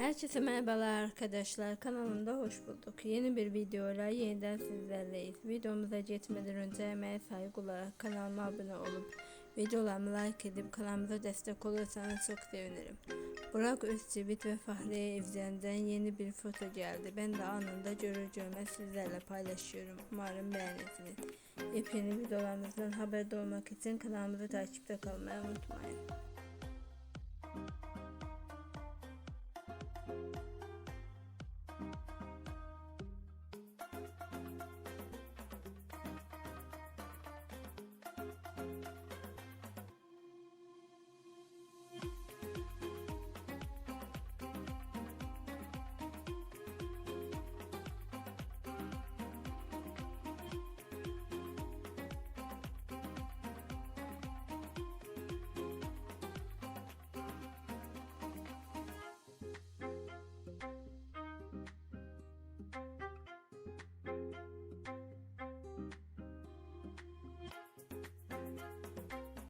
Herkese merhabalar arkadaşlar kanalımda hoş bulduk. Yeni bir videoyla yeniden sizlerleyiz. Videomuza geçmeden önce emeğe saygı olarak kanalıma abone olup videolarımı like edip kanalımıza destek olursanız çok sevinirim. Burak Özçivit ve Fahriye Evcen'den yeni bir foto geldi. Ben de anında görür sizlerle paylaşıyorum. Umarım beğenirsiniz. Yepyeni videolarımızdan haberdar olmak için kanalımızı takipte kalmayı unutmayın.